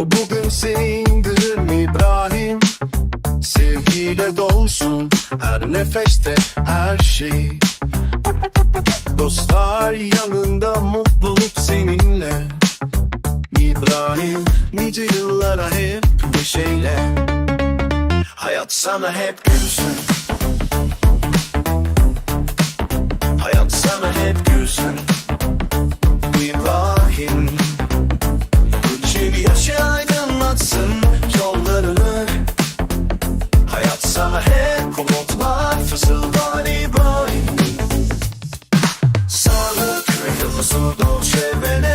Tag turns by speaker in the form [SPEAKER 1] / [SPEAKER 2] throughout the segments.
[SPEAKER 1] Bugün senindir İbrahim. Sevgiyle dolsun her nefeste her şey. Dostlar yanında mutluluk seninle. İbrahim nice yıllara hep bir neşeyle Hayat sana hep gülsün. Hayat sana hep gülsün. Sana hep umutlar fısıldar İbrahim Sağlık ve çevrene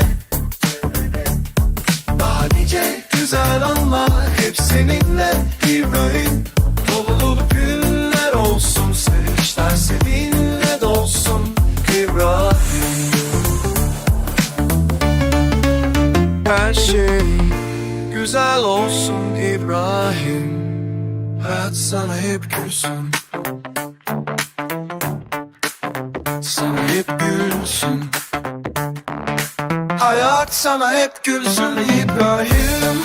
[SPEAKER 1] Daha nice güzel anlar hep seninle İbrahim Dolu dolu günler olsun Sevinçler seninle dolsun İbrahim Her şey güzel olsun İbrahim Hayat sana hep gülsün Sana hep gülsün Hayat sana hep gülsün İbrahim